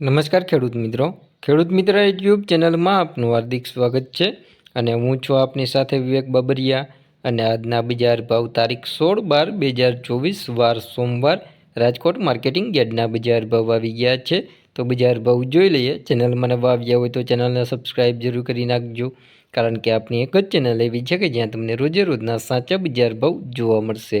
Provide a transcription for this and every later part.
નમસ્કાર ખેડૂત મિત્રો. ખેડૂત મિત્ર યુટ્યુબ ચેનલમાં આપનું હાર્દિક સ્વાગત છે અને હું છું આપની સાથે વિવેક બાબરિયા અને આજના બજાર ભાવ તારીખ સોળ બાર બે હજાર ચોવીસ, વાર સોમવાર રાજકોટ માર્કેટિંગ યાર્ડના બજાર ભાવ આવી ગયા છે. તો બજાર ભાવ જોઈ લઈએ. ચેનલમાં નવા આવ્યા હોય તો ચેનલને સબસ્ક્રાઈબ જરૂર કરી નાખજો. કારણ કે આપણી એક જ ચેનલ એવી છે કે જ્યાં તમને રોજે રોજના સાચા બજાર ભાવ જોવા મળશે.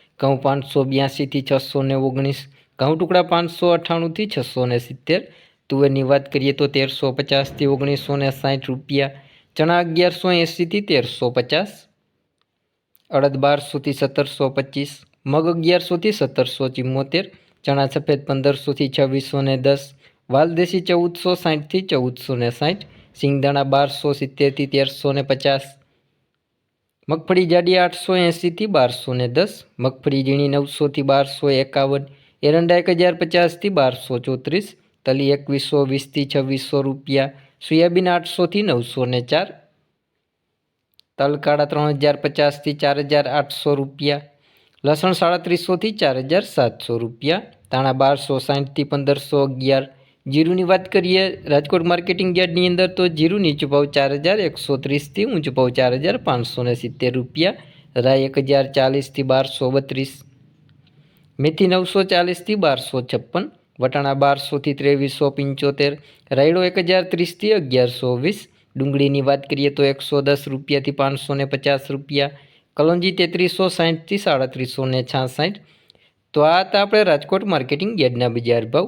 ઘઉં પાંચસો બ્યાસીથી છસો ને ઓગણીસ ઘઉં ટુકડા પાંચસો અઠ્ઠાણુંથી છસો ને સિત્તેર. તુવેરની વાત કરીએ તો તેરસો પચાસથી ઓગણીસો ને સાઠ રૂપિયા. ચણા અગિયારસો એંસીથી તેરસો પચાસ. અડદ બારસોથી સત્તરસો પચીસ. મગ અગિયારસોથી સત્તરસો ચિમ્મોતેર. ચણા સફેદ પંદરસોથી છવ્વીસો ને દસ. વાલદેશી ચૌદસો સાઠથી ચૌદસો ને સાઠ. સિંગદાણા બારસો સિત્તેરથી તેરસો ને પચાસ. મગફળી જાડી આઠસો એંસીથી બારસો ને દસ, મગફળી ઝીણી નવસોથી બારસો એકાવન એરંડા એક હજાર પચાસથી બારસો ચોત્રીસ, તલી એકવીસો વીસથી છવ્વીસો રૂપિયા, સોયાબીન આઠસોથી નવસો ને ચાર, તલકાળા ત્રણ હજાર પચાસથી ચાર હજાર આઠસો રૂપિયા, લસણ સાડત્રીસોથી ચાર હજાર સાતસો રૂપિયા, ધાણા બારસો સાઠથી પંદરસો અગિયાર જીરુની વાત કરીએ, રાજકોટ માર્કેટિંગ યાર્ડની અંદર તો જીરું નીચો ભાવ ચાર હજાર એકસો ત્રીસથી ઊંચો ભાવ ચાર હજાર પાંચસો ને સિત્તેર રૂપિયા, રાય એક હજાર ચાલીસથી બારસો બત્રીસ. મેથી નવસો ચાલીસથી બારસો છપ્પન, વટાણા બારસોથી ત્રેવીસો પંચોતેર, રાયડો એક હજાર ત્રીસથી અગિયારસો વીસ, ડુંગળીની વાત કરીએ તો એકસો દસ રૂપિયાથી પાંચસો ને પચાસ રૂપિયા, કલોંજી તેત્રીસો સાઠથી સાડત્રીસો ને છાસઠ. તો આ હતા આપણે રાજકોટ માર્કેટિંગ યાર્ડના બજાર ભાવ.